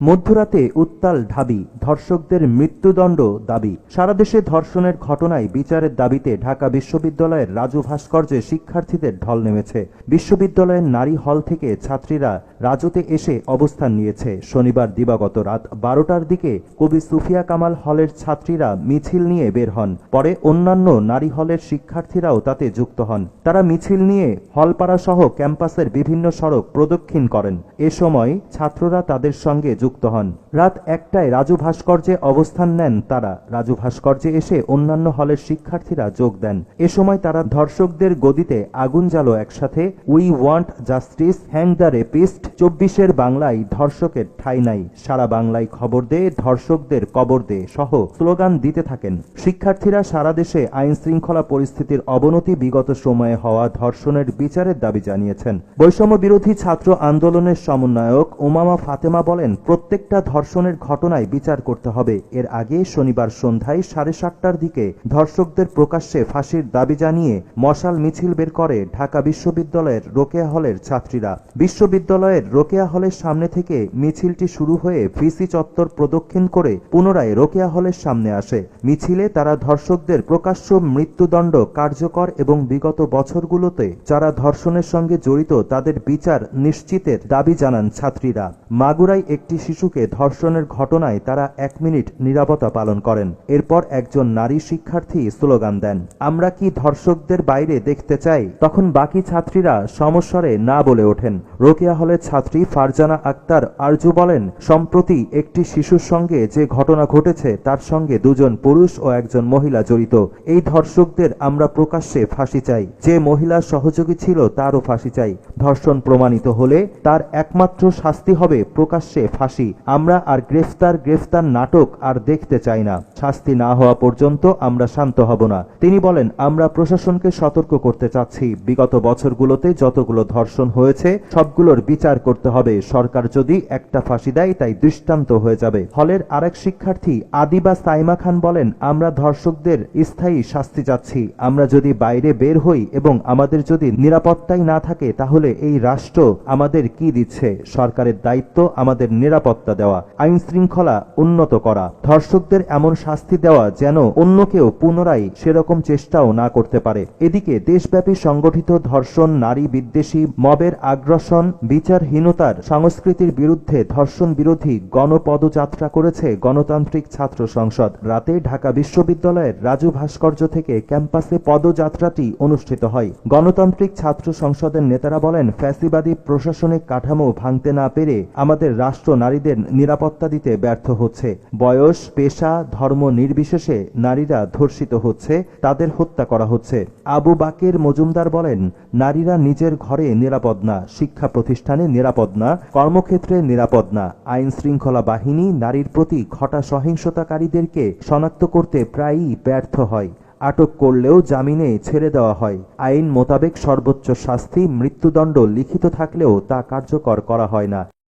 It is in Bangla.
মধ্যরাতে উত্তাল ঢাবি, ধর্ষকদের মৃত্যুদণ্ড দাবি। সারা দেশে ধর্ষণের ঘটনায় বিচারের দাবিতে ঢাকা বিশ্ববিদ্যালয়ের রাজু ভাস্কর্যে শিক্ষার্থীদের ঢল নেমেছে। বিশ্ববিদ্যালয়ের নারী হল থেকে ছাত্রীরা রাজুতে এসে অবস্থান নিয়েছে। শনিবার দিবাগত রাত বারোটার দিকে কবি সুফিয়া কামাল হলের ছাত্রীরা মিছিল নিয়ে বের হন। পরে অন্যান্য নারী হলের শিক্ষার্থীরাও তাতে যুক্ত হন। তারা মিছিল নিয়ে হলপাড়া সহ ক্যাম্পাসের বিভিন্ন সড়ক প্রদক্ষিণ করেন। এ সময় ছাত্ররা তাদের সঙ্গে যুক্ত হন। রাত একটায় রাজু ভাস্কর্যে অবস্থান নেন তারা। রাজু ভাস্কর্যে এসে অন্যান্য হলের শিক্ষার্থীরা যোগ দেন। এ সময় তারা ধর্ষকদের গদিতে আগুন জ্বালো একসাথে। We want justice hang the rapist চব্বিশের বাংলায় ধর্ষকের ঠাই নাই। সারা বাংলায় খবর দে, ধর্ষকদের কবর দে সহ স্লোগান দিতে থাকেন। শিক্ষার্থীরা সারা দেশে আইন শৃঙ্খলা পরিস্থিতির অবনতি বিগত সময়ে হওয়া ধর্ষণের বিচারের দাবি জানিয়েছেন। বৈষম্য বিরোধী ছাত্র আন্দোলনের সমন্বয়ক উমামা ফাতেমা বলেন প্রত্যেকটা ধর্ষণের ঘটনায় বিচার করতে হবে। এর আগে শনিবার সন্ধ্যায় সাড়ে সাতটার দিকে ধর্ষকদের প্রকাশ্যে ফাঁসির দাবি জানিয়ে মশাল মিছিল বের করে ঢাকা বিশ্ববিদ্যালয়ের রোকেয়া হলের ছাত্রীরা। বিশ্ববিদ্যালয়ের রোকেয়া হলের সামনে থেকে মিছিলটি শুরু হয়ে ভিসি চত্বর প্রদক্ষিণ করে পুনরায় রোকেয়া হলের সামনে আসে। মিছিলে তারা ধর্ষকদের প্রকাশ্য মৃত্যুদণ্ড কার্যকর এবং বিগত বছরগুলোতে যারা ধর্ষণের সঙ্গে জড়িত তাদের বিচার নিশ্চিতের দাবি জানান ছাত্রীরা। মাগুরায় একটি শিশুকে ধর্ষণের ঘটনায় তারা এক মিনিট নীরবতা পালন করেন। এরপর একজন নারী শিক্ষার্থী স্লোগান দেন, আমরা কি ধর্ষকদের বাইরে দেখতে চাই? তখন বাকি ছাত্রীরা সমস্বরে না বলে ওঠেন। রোকেয়া হলের ছাত্রী ফারজানা আক্তার আরজু বলেন, সম্প্রতি একটি শিশুর সঙ্গে যে ঘটনা ঘটেছে, তার সঙ্গে দুজন পুরুষ ও একজন মহিলা জড়িত। এই ধর্ষকদের আমরা প্রকাশ্যে ফাঁসি চাই। যে মহিলা সহযোগী ছিল, তারও ফাঁসি চাই। ধর্ষণ প্রমাণিত হলে তার একমাত্র শাস্তি হবে প্রকাশ্যে ফাঁসি আমরা আর গ্রেফতার গ্রেফতার নাটক আর দেখতে চাই না। শাস্তি না হওয়া পর্যন্ত আমরা শান্ত হব না। তিনি বলেন, আমরা প্রশাসনকে সতর্ক করতে চাচ্ছি। বিগত বছরগুলোতে যতগুলো ধর্ষণ হয়েছে, সবগুলোর বিচার করতে হবে। সরকার যদি একটা ফাঁসি দেয়, তাই দৃষ্টান্ত হয়ে যাবে। হলের আরেক শিক্ষার্থী আদিবা সাইমা খান বলেন, আমরা ধর্ষকদের স্থায়ী শাস্তি চাচ্ছি। আমরা যদি বাইরে বের হই এবং আমাদের যদি নিরাপত্তাই না থাকে, তাহলে এই রাষ্ট্র আমাদের কি দিচ্ছে? সরকারের দায়িত্ব আমাদের নিরাপত্তা দেওয়া আইন শৃঙ্খলা উন্নত করা, ধর্ষকদের এমন শাস্তি দেওয়া যেন অন্য কেউ পুনরায় সেরকম চেষ্টাও না করতে পারে। এদিকে দেশব্যাপী সংগঠিত ধর্ষণ, নারী বিদ্বেষী, মবের আগ্রাসন, বিচারহীনতার সংস্কৃতির বিরুদ্ধে ধর্ষণ বিরোধী গণপদযাত্রা করেছে গণতান্ত্রিক ছাত্র সংসদ। রাতে ঢাকা বিশ্ববিদ্যালয়ের রাজু ভাস্কর্য থেকে ক্যাম্পাসে পদযাত্রাটি অনুষ্ঠিত হয়। গণতান্ত্রিক ছাত্র সংসদের নেতারা বলেন, ফ্যাসিবাদী প্রশাসনিক কাঠামো ভাঙতে না পেরে আমাদের রাষ্ট্র নারীদের নিরাপত্তা দিতে ব্যর্থ হচ্ছে। বয়স, পেশা, ধর্ম নির্বিশেষে নারীরা ধর্ষিত হচ্ছে, তাদের হত্যা করা হচ্ছে। আবু বাকের মজুমদার বলেন, নারীরা নিজের ঘরে নিরাপদ না, শিক্ষা প্রতিষ্ঠানে নিরাপদ না, কর্মক্ষেত্রে নিরাপদ না। আইন শৃঙ্খলা বাহিনী নারীর প্রতি ঘটা সহিংসতাকারীদেরকে শনাক্ত করতে প্রায়ই ব্যর্থ হয়। আটক করলেও জামিনে ছেড়ে দেওয়া হয়। আইন মোতাবেক সর্বোচ্চ শাস্তি, মৃত্যুদণ্ড লিখিত থাকলেও তা কার্যকর করা হয় না।